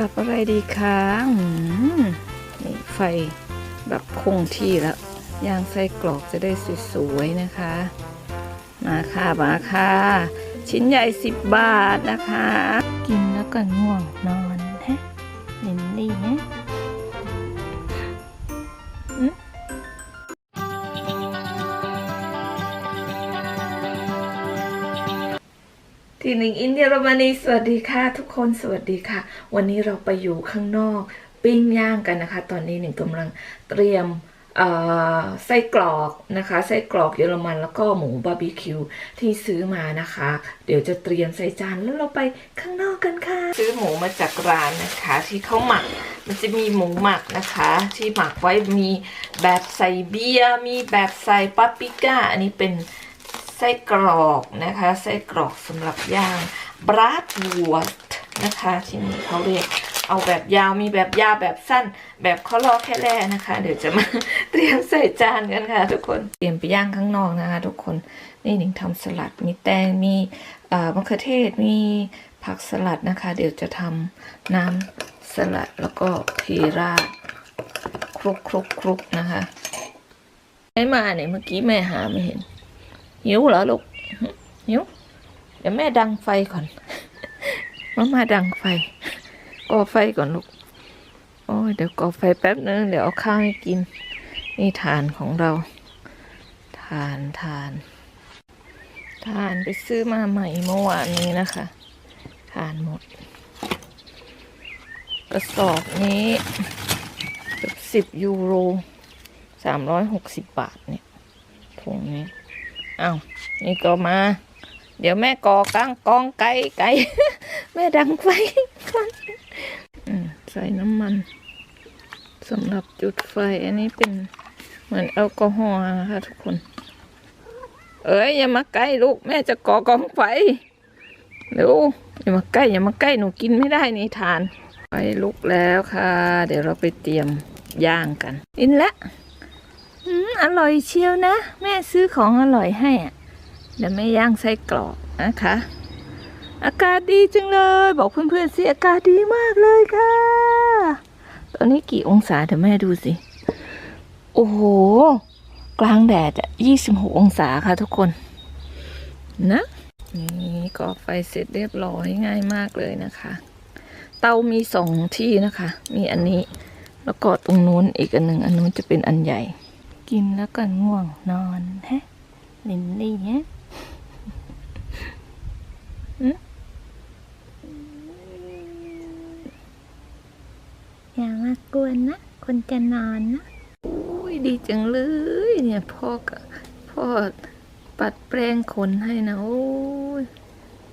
รับอะไรดีคะนี่ไฟแบบคงที่แล้วยางไส้กรอกจะได้สวยๆนะคะ มาค่ะมาค่ะ ชิ้นใหญ่สิบบาทนะคะ กินแล้วก็ง่วงนอน ทีหนึ่งอินเดียรมานีสวัสดีค่ะ ทุกคนสวัสดีค่ะ วันนี้เราไปอยู่ข้างนอก ปิ้งย่างกันนะคะ ตอนนี้หนึ่งกำลังเตรียมไส้กรอกนะคะไส้กรอกเยอรมันแล้วก็หมูบาร์บีคิวที่ซื้อมานะคะ เดี๋ยวจะเตรียมใส่จานแล้วเราไปข้างนอกกันค่ะ ซื้อหมูมาจากร้านนะคะ ที่เขาหมักมันจะมีหมูหมักนะคะ ที่หมักไว้มีแบบใส่เบียร์มีแบบใส่ปาปริก้า อันนี้เป็น ไส้กรอกนะคะไส้กรอกสำหรับย่างบรัดวัวนะคะที่นี่เขาเรียกเอาแบบยาวมีแบบยาวแบบสั้น แบบข้อลอแค่แร่นะคะ เดี๋ยวจะมาเตรียมใส่จานกันค่ะ ทุกคนเตรียมไปย่างข้างนอกนะคะ ทุกคนนี่หนิงทำสลัดมีแตงมีมะเขือเทศมีผักสลัดนะคะ เดี๋ยวจะทำน้ำสลัดแล้วก็เทราดคลุกคลุกคลุกนะคะ ไม่มาเนี่ยเมื่อกี้แม่หาไม่เห็น หิวเหรอลูกหิวเดี๋ยวแม่ดังไฟก่อนมามาดังไฟก่อไฟก่อนลูกโอ้ยเดี๋ยวก่อไฟแป๊บนึงเดี๋ยวเอาข้าวให้กิน นี่ทานของเราทานทานทานไปซื้อมาใหม่เมื่อวานนี้นะคะทานหมด กระสอบนี้สิบยูโรสามร้อยหกสิบบาทเนี่ยถุงนี้ อ้าวนี่ก็มา เดี๋ยวแม่ก่อกลางกองไก่ไก่แม่ดังไฟก่อนอืมใส่น้ำมันสำหรับจุดไฟ อันนี้เป็นเหมือนแอลกอฮอล์นะคะทุกคน เอ้ยอย่ามาใกล้ลูกแม่จะก่อกองไฟเร็วอย่ามาใกล้อย่ามาใกล้หนูกินไม่ได้นี่ทาน ไฟลุกแล้วค่ะ เดี๋ยวเราไปเตรียมย่างกัน อินละ อืมอร่อยเชียวนะ แม่ซื้อของอร่อยให้อะเดี๋ยวแม่ย่างไส้กรอกนะคะ อากาศดีจังเลย บอกเพื่อนๆสิอากาศดีมากเลยค่ะ ตอนนี้กี่องศาเดี๋ยวแม่ดูสิ โอ้โห กลางแดดอะยี่สิบหกองศาค่ะทุกคน นะ นี่ก่อไฟเสร็จเรียบร้อยง่ายมากเลยนะคะ เตามีสองที่นะคะ มีอันนี้ แล้วก็ตรงนู้นอีกอันหนึ่งอันนู้นจะเป็นอันใหญ่ กินแล้วก็ง่วงนอนฮะลินลี่ฮะอืมอย่ามากวนนะ คนจะนอนนะอุ้ยดีจังเลย เนี่ยพ่อกับพ่อปัดแปรงขนให้นะ โอ้ย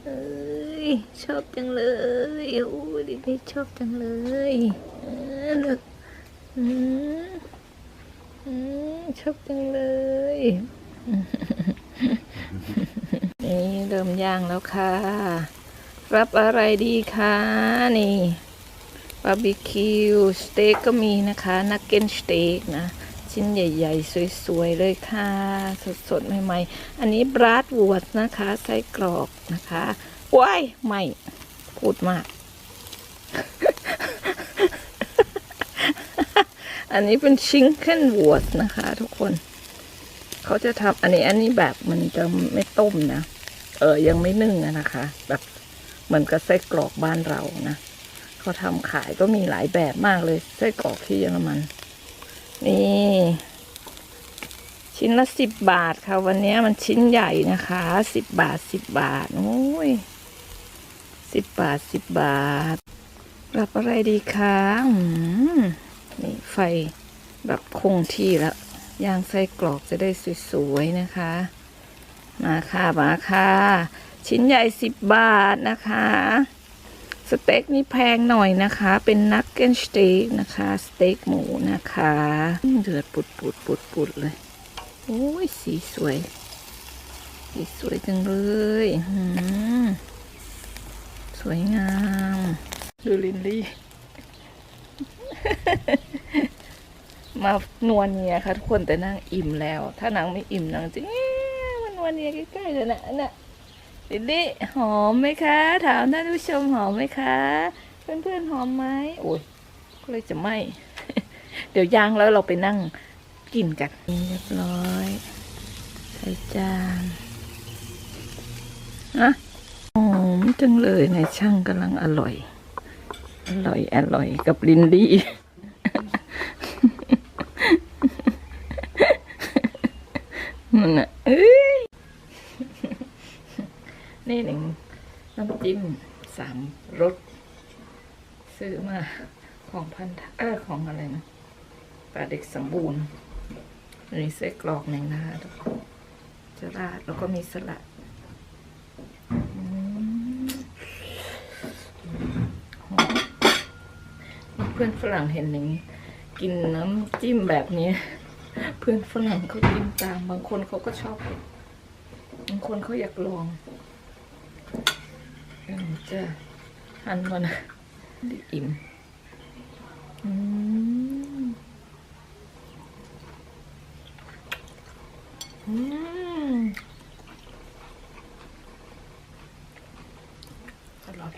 เอ้ย ชอบจังเลย โอ้ยดินี่ชอบจังเลยเออเลือกอืมอืม ชอบจังเลยนี่เริ่มย่างแล้วค่ะ รับอะไรดีคะนี่บาร์บีคิวสเต็กก็มีนะคะ นักเก็ตสเต็กนะ ชิ้นใหญ่ๆ สวยๆ เลยค่ะ สดๆ ใหม่ๆ อันนี้บรัดวดนะคะ ไส้กรอกนะคะว้าย ไม่ พูดมาก อันนี้เป็นชิงเก้นวดนะคะ ทุกคน เขาจะทำอันนี้อันนี้แบบมันจะไม่ต้มนะ เออยังไม่นึ่งนะคะ แบบเหมือนกับไส้กรอกบ้านเรานะเขาทำขายก็มีหลายแบบมากเลยไส้กรอกที่เยอรมัน นี่ ชิ้นละสิบบาทค่ะ วันนี้มันชิ้นใหญ่นะคะสิบบาทสิบบาทโอ้ยสิบบาทสิบบาทรับอะไรดีคะอืม นี่ไฟแบบคงที่แล้วย่างไส้กรอกจะได้สวยๆนะคะ มาค่ะมาค่ะ ชิ้นใหญ่สิบบาทนะคะ สเต็กนี่แพงหน่อยนะคะ เป็นนักเก็ตสเต็กนะคะ สเต็กหมูนะคะ เดือดปุดปุดปุดปุดเลย โอ้ย สีสวย สีสวยจังเลยสวยงาม ดูลินลี่ มานวลเนียค่ะทุกคนแต่นางอิ่มแล้ว ถ้านางไม่อิ่มนางจะเอ๊ะมันนวลเนียใกล้ๆเลยนะน่ะลิลลี่หอมไหมคะ ถามท่านผู้ชมหอมไหมคะ เพื่อนๆหอมไหมโอ้ยก็เลยจะไหมเดี๋ยวย่างแล้วเราไปนั่งกินกันเรียบร้อยใส่จานอะหอมจังเลยในช่างกำลังอร่อย อร่อยอร่อยกับลินดี้ มันอะเอ้ยนี่หนึ่งน้ำจิ้มสามรสซื้อมาของพันธเออของอะไรนะปลาเด็กสมบูรณ์อันนี้เส้กรอกหนึ่งนะคะทุกคนจะราดแล้วก็มีสลัดเพื่อนฝรั่งเห็นหนึ่งกินน้ำจิ้มแบบนี้ เพื่อนฝรั่งเขากินตาม บางคนเขาก็ชอบ บางคนเขาอยากลองเออจะหันมันะดิอิ่มอืมอืมอร่อย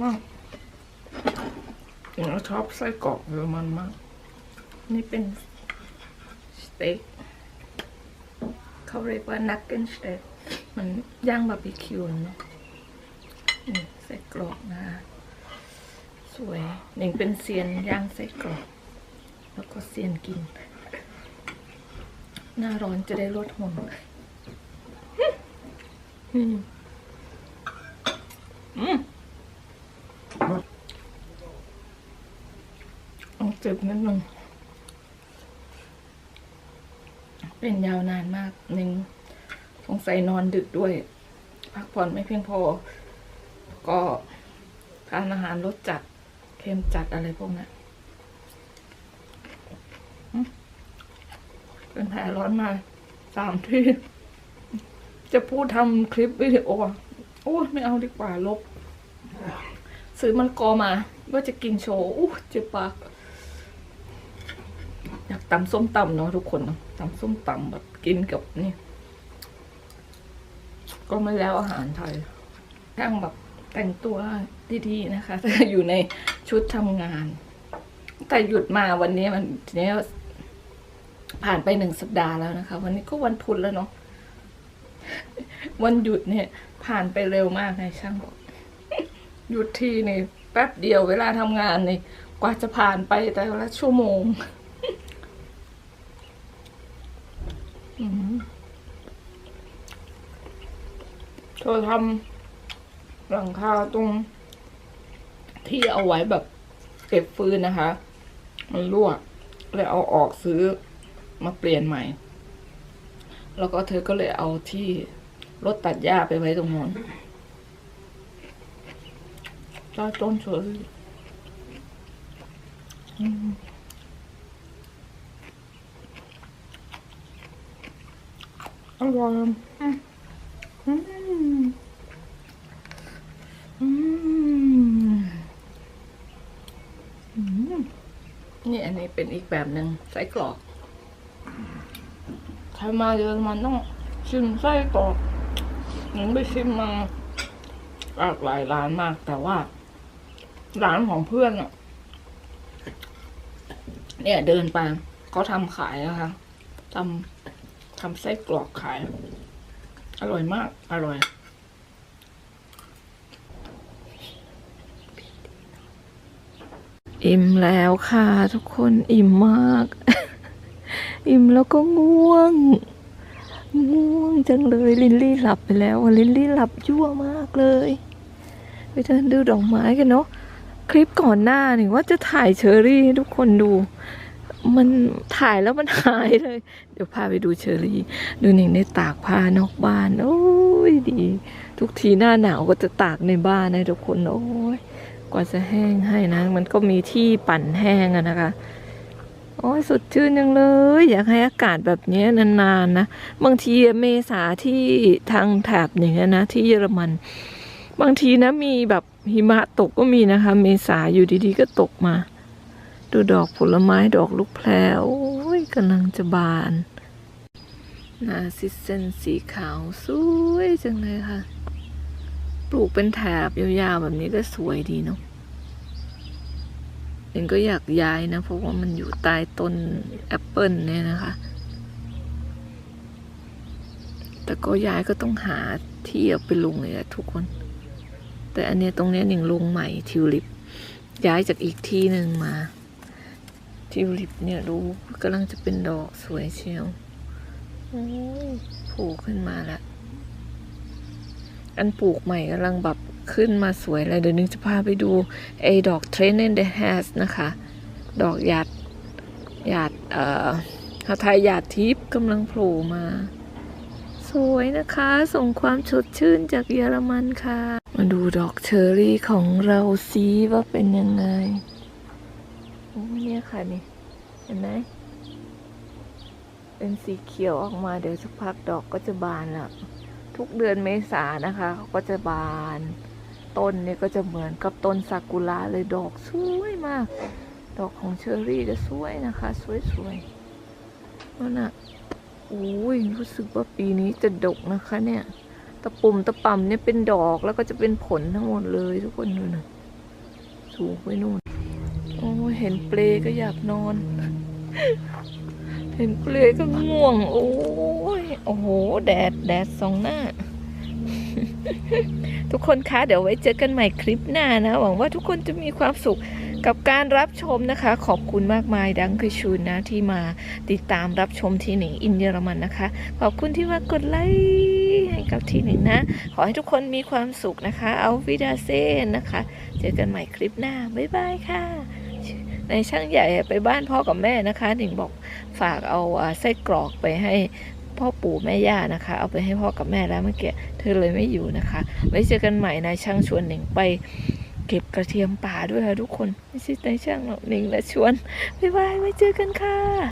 มากจริงแล้ว ชอบไส้กรอกเยอรมันมาก นี่เป็นสเต็กเขาเรียกว่านักเก็ตสเต็กมันย่างบาร์บีคิวเนาะไส้กรอกนะ สวยหนึ่งเป็นเซียนย่างไส้กรอก แล้วก็เซียนกิน หน้าร้อนจะได้ลดห่วงอืมอืม เอาเจ็บนิดนึงเป็นยาวนานมากหนึ่งสงสัยนอนดึกด้วย พักผ่อนไม่เพียงพอ ก็ทานอาหารรสจัด เค็มจัดอะไรพวกนั้นเป็นแผลร้อนมาสามที่ จะพูดทำคลิปวิดีโออะโอ้ไม่เอาดีกว่าลบ ซื้อมันกอมาว่าจะกินโชว์อู้เจ็บปาก ตำส้มตำเนาะทุกคนเนาะตำส้มตำแบบกินกับนี่ ก็ไม่แล้วอาหารไทยทั้งแบบแต่งตัวดีๆนะคะแต่อยู่ในชุดทำงาน แต่หยุดมาวันนี้มันทีนี้ผ่านไปหนึ่งสัปดาห์แล้วนะคะ วันนี้ก็วันพุธแล้วเนาะวันหยุดเนี่ย ผ่านไปเร็วมากนายช่างบอกหยุดทีนี่แป๊บเดียวเวลาทำงานนี่กว่าจะผ่านไปแต่ละชั่วโมง อืม เธอทำหลังคาตรงที่เอาไว้แบบเก็บฟืนนะคะ มันรั่วเลยเอาออกซื้อมาเปลี่ยนใหม่ แล้วก็เธอก็เลยเอาที่รถตัดหญ้าไปไว้ตรงนู้นใต้ต้นเฉยอืม ร่อยอืมอืมอืมอืมนี่อันนี้เป็นอีกแบบหนึ่งไส้กรอกใครมาเยอรมันต้องชิมไส้กรอกหนึ่งไปชิมมาหลากหลายร้านมาก แต่ว่า ร้านของเพื่อนอะเนี่ยเดินไปเขาทำขายนะคะทำ ทำไส้กรอกขาย อร่อยมาก อร่อย อิ่มแล้วค่ะ ทุกคนอิ่มมาก อิ่มแล้วก็ง่วง ง่วงจังเลย ลินลี่หลับไปแล้วลินลี่หลับยั่วมากเลย ไปเดินดูดอกไม้กันเนาะคลิปก่อนหน้าหนึ่งว่าจะถ่ายเชอรี่ให้ทุกคนดู มันถ่ายแล้วมันหายเลย เดี๋ยวพาไปดูเชอรี่ ดูหนิงได้ตากผ้านอกบ้าน โอ้ยดี ทุกทีหน้าหนาวก็จะตากในบ้านนะทุกคน โอ้ยกว่าจะแห้งให้นะ มันก็มีที่ปั่นแห้งอะนะคะ โอ้ยสดชื่นจังเลย อยากให้อากาศแบบนี้นานๆนะ บางทีเมษาที่ทางแถบอย่างเงี้ยนะ ที่เยอรมัน บางทีนะมีแบบหิมะตกก็มีนะคะ เมษาอยู่ดีๆก็ตกมา ดูดอกผลไม้ดอกลูกแพรโอ้ยกำลังจะบานนาซิสเซนสีขาวสวยจังเลยค่ะ ปลูกเป็นแถบยาวๆแบบนี้ก็สวยดีเนาะเองก็อยากย้ายนะ เพราะว่ามันอยู่ใต้ต้นแอปเปิลเนี่ยนะคะ แต่ก็ย้ายก็ต้องหาที่เอาไปลงเลยอะทุกคน แต่อันเนี้ยตรงเนี้ยหนิงลงใหม่ทิวลิปย้ายจากอีกที่หนึ่งมา ทิวลิปเนี่ยรู้กำลังจะเป็นดอกสวยเชียวโอ้ยโผล่ขึ้นมาแล้วอันปลูกใหม่กำลังแบบขึ้นมาสวยเลยเดี๋ยวนึงจะพาไปดูไอ้ดอกเทรนเนนเดฮสนะคะ ดอกหยาดหยาดเอ่อฮาไทยหยาดทิพย์กำลังโผล่มา สวยนะคะ ส่งความสดชื่นจากเยอรมันค่ะ มาดูดอกเชอร์รี่ของเราซีว่าเป็นยังไง โอ้เนี่ยค่ะนี่ เห็นไหมเป็นสีเขียวออกมาเดี๋ยวสักพักดอกก็จะบานละทุกเดือนเมษานะคะเขาก็จะบาน ต้นเนี่ยก็จะเหมือนกับต้นซากุระเลยดอกสวยมาก ดอกของเชอรี่จะสวยนะคะ สวยๆนั่นน่ะโอ้ยรู้สึกว่าปีนี้จะดกนะคะเนี่ยตะปุ่มตะป่ำเนี่ยเป็นดอกแล้วก็จะเป็นผลทั้งหมดเลยทุกคนดูนะสูงไปนู่น เห็นเปลก็อยากนอน เห็นเปลก็ง่วง โอ้ยโอ้โห แดดแดดสองหน้า ทุกคนคะ เดี๋ยวไว้เจอกันใหม่คลิปหน้านะ หวังว่าทุกคนจะมีความสุขกับการรับชมนะคะ ขอบคุณมากมายดังคือชูนนะที่มาติดตามรับชมทีหนิงอินเยอรมันนะคะ ขอบคุณที่มากดไลค์ให้กับทีหนิงนะ ขอให้ทุกคนมีความสุขนะคะ เอาวิดาเซนนะคะ เจอกันใหม่คลิปหน้า บ๊ายบายค่ะ ในช่างใหญ่ไปบ้านพ่อกับแม่นะคะหนิงบอกฝากเอาไส้กรอกไปให้พ่อปู่แม่ย่านะคะ เอาไปให้พ่อกับแม่แล้วเมื่อกี้เธอเลยไม่อยู่นะคะ ไว้เจอกันใหม่นายช่างชวนหนิงไปเก็บกระเทียมป่าด้วยค่ะทุกคนไม่ใช่นายช่างหรอกหนิงและชวนบ๊ายบายไว้เจอกันค่ะ